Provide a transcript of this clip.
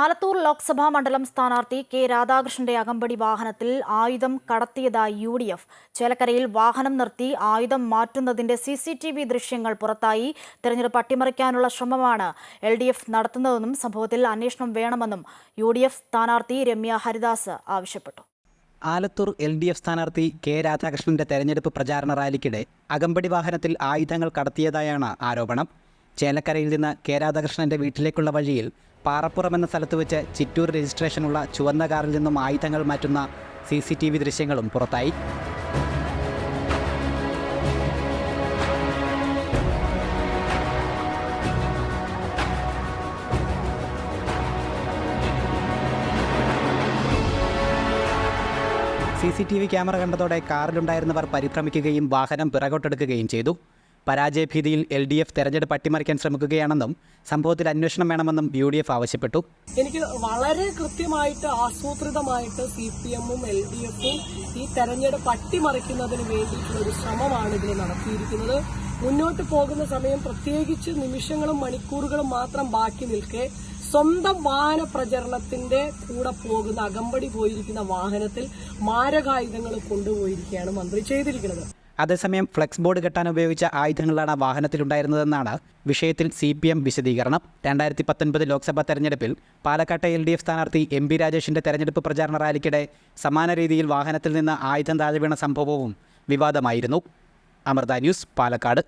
ആലത്തൂർ ലോക്സഭാ മണ്ഡലം സ്ഥാനാർത്ഥി കെ രാധാകൃഷ്ണന്റെ അകമ്പടി വാഹനത്തിൽ ആയുധം കടത്തിയതായി യു ഡി എഫ് ചേലക്കരയിൽ വാഹനം നിർത്തി ആയുധം മാറ്റുന്നതിന്റെ സി സി ടി വി ദൃശ്യങ്ങൾ പുറത്തായി. തെരഞ്ഞെടുപ്പ് അട്ടിമറിക്കാനുള്ള ശ്രമമാണ് എൽ ഡി എഫ് നടത്തുന്നതെന്നും സംഭവത്തിൽ അന്വേഷണം വേണമെന്നും യു ഡി എഫ് സ്ഥാനാർത്ഥി രമ്യ ഹരിദാസ് ആവശ്യപ്പെട്ടു. ആലത്തൂർ എൽ ഡി എഫ് സ്ഥാനാർത്ഥി കെ രാധാകൃഷ്ണന്റെ തെരഞ്ഞെടുപ്പ് പ്രചാരണ റാലിക്കിടെ അകമ്പടി വാഹനത്തിൽ ആയുധങ്ങൾ കടത്തിയതായാണ് ആരോപണം. ചേലക്കരയിൽ നിന്ന് കെ രാധാകൃഷ്ണന്റെ വീട്ടിലേക്കുള്ള വഴിയിൽ പാറപ്പുറം എന്ന സ്ഥലത്ത് വെച്ച് ചിറ്റൂർ രജിസ്ട്രേഷനുള്ള ചുവന്ന കാറിൽ നിന്നും ആയുധങ്ങൾ മാറ്റുന്ന സി സി ടി വി ദൃശ്യങ്ങളും പുറത്തായി. C C T V camera കണ്ടതോടെ കാറിലുണ്ടായിരുന്നവർ പരിഭ്രമിക്കുകയും വാഹനം പിറകോട്ടെടുക്കുകയും ചെയ്തു. പരാജയഭീതിയിൽ എൽ ഡി എഫ് തെരഞ്ഞെടുപ്പ് അട്ടിമറിക്കാൻ ശ്രമിക്കുകയാണെന്നും സംഭവത്തിൽ അന്വേഷണം വേണമെന്നും യു ഡി എഫ് ആവശ്യപ്പെട്ടു. എനിക്ക് വളരെ കൃത്യമായിട്ട് ആസൂത്രിതമായിട്ട് സി പി എമ്മും എൽ ഡി എഫും ഈ തെരഞ്ഞെടുപ്പ് അട്ടിമറിക്കുന്നതിന് വേണ്ടിയിട്ടുള്ള ഒരു ശ്രമമാണ് ഇതിൽ നടത്തിയിരിക്കുന്നത്. മുന്നോട്ട് പോകുന്ന സമയം പ്രത്യേകിച്ച് നിമിഷങ്ങളും മണിക്കൂറുകളും മാത്രം ബാക്കി നിൽക്കെ സ്വന്തം വാഹന പ്രചരണത്തിന്റെ കൂടെ പോകുന്ന അകമ്പടി പോയിരിക്കുന്ന വാഹനത്തിൽ മാരകായുധങ്ങൾ കൊണ്ടുപോയിരിക്കുകയാണ് മന്ത്രി ചെയ്തിരിക്കുന്നത്. അതേസമയം ഫ്ലെക്സ് ബോർഡ് കെട്ടാൻ ഉപയോഗിച്ച ആയുധങ്ങളാണ് വാഹനത്തിലുണ്ടായിരുന്നതെന്നാണ് വിഷയത്തിൽ സി പി എം വിശദീകരണം. രണ്ടായിരത്തി പത്തൊൻപത് ലോക്സഭാ തെരഞ്ഞെടുപ്പിൽ പാലക്കാട്ടെ എൽ ഡി എഫ് സ്ഥാനാർത്ഥി എം പി രാജേഷിന്റെ തെരഞ്ഞെടുപ്പ് പ്രചാരണ റാലിക്കിടെ സമാന രീതിയിൽ വാഹനത്തിൽ നിന്ന് ആയുധം താഴെ വീണ സംഭവവും വിവാദമായിരുന്നു. അമൃത ന്യൂസ് പാലക്കാട്.